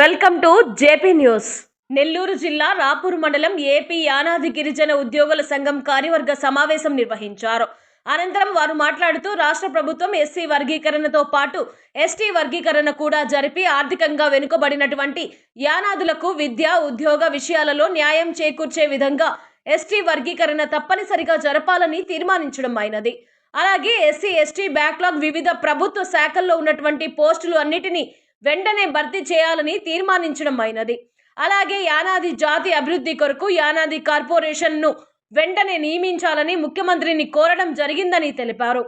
Welcome to JP news. Nellore జిల్లా రాపూర్ మండలం AP Yanadi గిరిజన ఉద్యోగుల సంఘం కార్యవర్గ సమావేశం నిర్వహించారు. అనంతరం వారు మాట్లాడుతూ రాష్ట్ర ప్రభుత్వం ఎస్సీ వర్గీకరణతో పాటు ఎస్టీ వర్గీకరణ కూడా జరిపి ఆర్థికంగా వెనుకబడినటువంటి యానాదులకు విద్య ఉద్యోగ విషయాలలో న్యాయం చేకూర్చే విధంగా ఎస్టీ వర్గీకరణ తప్పనిసరిగా జరపాలని తీర్మానించడం అయినది. అలాగే ఎస్సీ ఎస్టీ బ్యాక్లాగ్ వివిధ ప్రభుత్వ శాఖల్లో ఉన్నటువంటి పోస్టులు అన్నిటినీ వెంటనే భర్తీ చేయాలని తీర్మానించడం అయినది. అలాగే యానాది జాతి అభివృద్ధి కొరకు యానాది కార్పొరేషన్ను వెంటనే నియమించాలని ముఖ్యమంత్రిని కోరడం జరిగిందని తెలిపారు.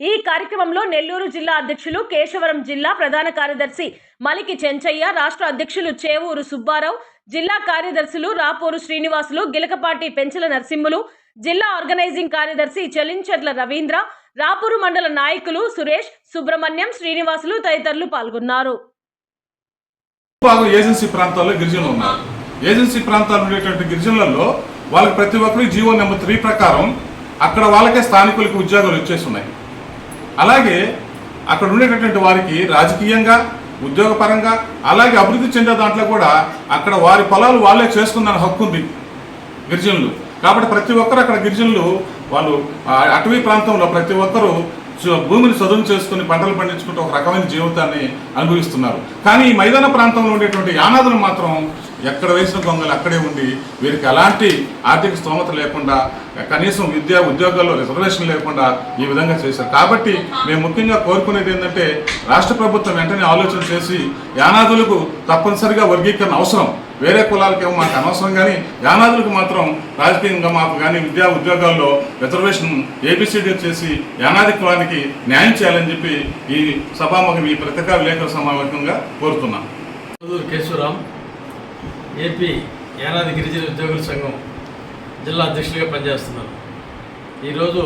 ఈ కార్యక్రమంలో నెల్లూరు జిల్లా అధ్యక్షులు కేశవరం జిల్లా ప్రధాన కార్యదర్శి మలికి చెంచయ్య రాష్ట్ర అధ్యక్షులు చేవూరు సుబ్బారావు జిల్లా కార్యదర్శులు రాపూరు శ్రీనివాసులు గిలకపాటి పెంచల నరసింహులు జిల్లా ఆర్గనైజింగ్ కార్యదర్శి చెలించెట్ల రవీంద్ర రాపూరు మండల నాయకులు సురేష్ సుబ్రహ్మణ్యం శ్రీనివాసులు తదితరులు పాల్గొన్నారు. ఏజెన్సీ ప్రాంతాల్లో గిరిజనులు ఉన్నారు. ఏజెన్సీ ప్రాంతాలు ఉండేటువంటి గిరిజనులలో వాళ్ళకి ప్రతి ఒక్కరు జీవో నెంబర్ త్రీ ప్రకారం అక్కడ వాళ్ళకే స్థానికులకు ఉద్యోగాలు ఇచ్చేస్తున్నాయి అలాగే అక్కడ ఉండేటటువంటి వారికి రాజకీయంగా ఉద్యోగపరంగా అలాగే అభివృద్ధి చెందే దాంట్లో కూడా అక్కడ వారి పొలాలు వాళ్ళే చేసుకుందని హక్కు ఉంది గిరిజనులు. కాబట్టి ప్రతి ఒక్కరు అక్కడ గిరిజనులు వాళ్ళు అటవీ ప్రాంతంలో ప్రతి ఒక్కరూ చు- భూమిని చదును చేసుకుని పంటలు పండించుకుంటూ ఒక రకమైన జీవితాన్ని అనుభవిస్తున్నారు. కానీ ఈ మైదాన ప్రాంతంలో ఉండేటువంటి యానాదులు మాత్రం ఎక్కడ వేసిన గొంగలు అక్కడే ఉండి వీరికి ఎలాంటి ఆర్థిక స్తోమత లేకుండా కనీసం విద్యా ఉద్యోగాల్లో రిజర్వేషన్ లేకుండా ఈ విధంగా చేశారు. కాబట్టి మేము ముఖ్యంగా కోరుకునేది ఏంటంటే రాష్ట్ర ప్రభుత్వం వెంటనే ఆలోచన చేసి యానాదులకు తప్పనిసరిగా వర్గీకరణ అవసరం. వేరే కులాలకేమో మాకు అనవసరం కానీ యానాదులకు మాత్రం రాజకీయంగా మాకు కానీ విద్యా ఉద్యోగాల్లో రిజర్వేషన్ ఏబిసిడి చేసి యానాది కులానికి న్యాయం చేయాలని చెప్పి ఈ సభాముఖం ఈ పత్రికా విలేకరుల సమావేశంగా కోరుతున్నాం. కేశవరామ్ ఏపీ యానాది గిరిజన ఉద్యోగుల సంఘం జిల్లా అధ్యక్షులుగా పనిచేస్తున్నారు. ఈరోజు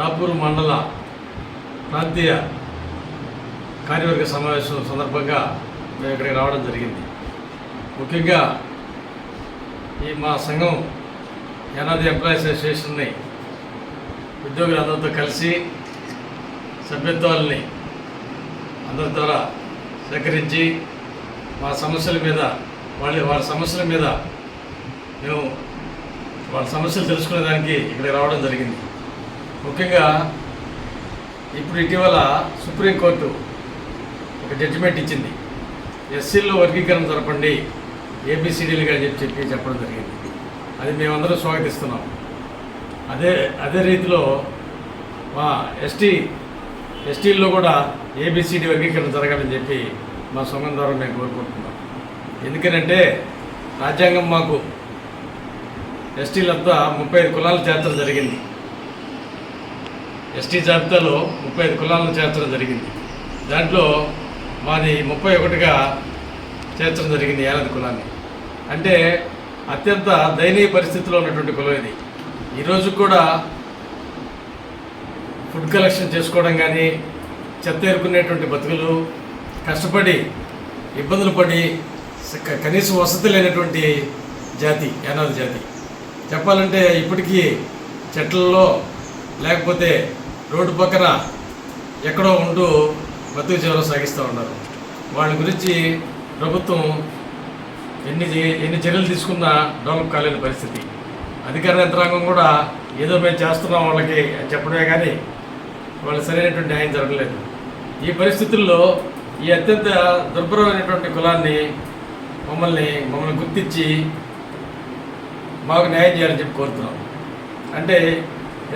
రాపూర్ మండల ప్రాంతీయ కార్యవర్గ సమావేశం సందర్భంగా మేము ఇక్కడికి రావడం జరిగింది. ముఖ్యంగా ఈ మా సంఘం ఏనాది ఎంప్లాయీస్ అసోసియేషన్ని ఉద్యోగులందరితో కలిసి సభ్యత్వాలని అందరి ద్వారా సేకరించి మా సమస్యల మీద వాళ్ళ వాళ్ళ సమస్యల మీద మేము వాళ్ళ సమస్యలు తెలుసుకునేదానికి ఇక్కడికి రావడం జరిగింది. ముఖ్యంగా ఇప్పుడు ఇటీవల సుప్రీంకోర్టు ఒక జడ్జిమెంట్ ఇచ్చింది. ఎస్సీల్లో వర్గీకరణ జరపండి ఏబిసిడీలుగా చెప్పి చెప్పి చెప్పడం జరిగింది. అది మేమందరం స్వాగతిస్తున్నాం. అదే అదే రీతిలో మా ఎస్టీ ఎస్టీల్లో కూడా ఏబిసిడి వర్గీకరణ జరగాలని చెప్పి మా సంఘం ద్వారా మేము కోరుకుంటున్నాం. ఎందుకనంటే రాజ్యాంగం మాకు ఎస్టీలంతా ముప్పై ఐదు కులాలు చేర్చడం జరిగింది. ఎస్టీ జాబితాలో ముప్పై ఐదు కులాలను చేర్చడం జరిగింది. దాంట్లో మాది ముప్పై ఒకటిగా చేర్చడం జరిగింది ఏడాది కులాన్ని. అంటే అత్యంత దయనీయ పరిస్థితిలో ఉన్నటువంటి కులం ఇది. ఈరోజు కూడా ఫుడ్ కలెక్షన్ చేసుకోవడం కానీ చెత్త ఏరుకునేటువంటి బతుకులు కష్టపడి ఇబ్బందులు పడి కనీసం వసతి లేనటువంటి జాతి యానాది జాతి. చెప్పాలంటే ఇప్పటికీ చెట్లలో లేకపోతే రోడ్డు పక్కన ఎక్కడో ఉంటూ బతుకు జీవనం సాగిస్తూ ఉన్నారు. వాళ్ళ గురించి ప్రభుత్వం ఎన్ని ఎన్ని చర్యలు తీసుకున్నా డెవలప్ కాలేని పరిస్థితి. అధికార యంత్రాంగం కూడా ఏదో మేము చేస్తున్నాం వాళ్ళకి అని చెప్పడమే కానీ వాళ్ళు సరైనటువంటి న్యాయం జరగలేదు. ఈ పరిస్థితుల్లో ఈ అత్యంత దుర్భరమైనటువంటి కులాన్ని మమ్మల్ని మమ్మల్ని గుర్తించి మాకు న్యాయం చేయాలని చెప్పి కోరుతున్నాం. అంటే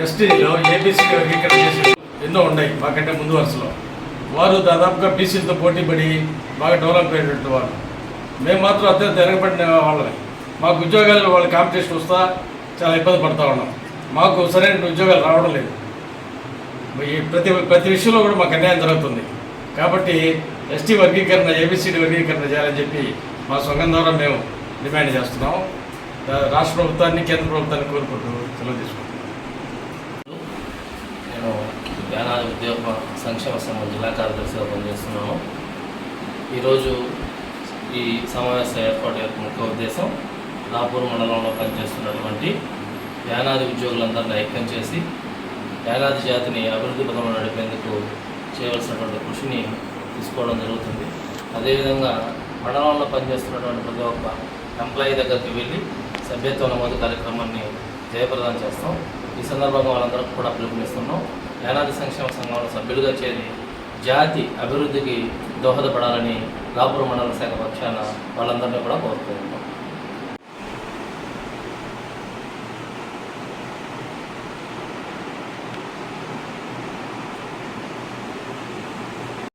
ఎస్టీలో ఏబీసీ వర్గీకరణ చేసి ఎన్నో ఉన్నాయి మాకంటే ముందు వరుసలో. వారు దాదాపుగా బీసీలతో పోటీ పడి బాగా డెవలప్ అయినటువంటి వారు. మేము మాత్రం అత్యంత వెనకబడిన వాళ్ళని మాకు ఉద్యోగాలు వాళ్ళ కాంపిటీషన్ వస్తా చాలా ఇబ్బంది పడతా ఉన్నాం. మాకు సరైన ఉద్యోగాలు రావడం లేదు. ఈ ప్రతి ప్రతి విషయంలో కూడా మాకు అన్యాయం జరుగుతుంది. కాబట్టి ఎస్టీ వర్గీకరణ ఏబిసిడి వర్గీకరణ చేయాలని చెప్పి మా సంఘం ద్వారా మేము డిమాండ్ చేస్తున్నాం. రాష్ట్ర ప్రభుత్వాన్ని కేంద్ర ప్రభుత్వాన్ని కోరుకుంటూ సెలవు తీసుకుంటాం నేను యానాది ఉద్యోగ సంక్షేమ సంఘం జిల్లా కార్యదర్శిగా పనిచేస్తున్నాము ఈరోజు ఈ సమావేశ ఏర్పాటు యొక్క ముఖ్య ఉద్దేశం రాపూర్ మండలంలో పనిచేస్తున్నటువంటి యానాది ఉద్యోగులందరినీ ఐక్యం చేసి యానాది జాతిని అభివృద్ధి పథంలో నడిపేందుకు చేయవలసినటువంటి కృషిని తీసుకోవడం జరుగుతుంది. అదేవిధంగా మండలంలో పనిచేస్తున్నటువంటి ప్రతి ఒక్క ఎంప్లాయీ దగ్గరికి వెళ్ళి సభ్యత్వ నమోదు కార్యక్రమాన్ని జయప్రదం చేస్తాం. ఈ సందర్భంగా వాళ్ళందరికీ కూడా పిలుపునిస్తున్నాం. యానాది సంక్షేమ సంఘంలో సభ్యులుగా చేరి జాతి అభివృద్ధికి దోహదపడాలని రాపూర్ మండల శాఖ పక్షాన వాళ్ళందరినీ కూడా కోరుతూ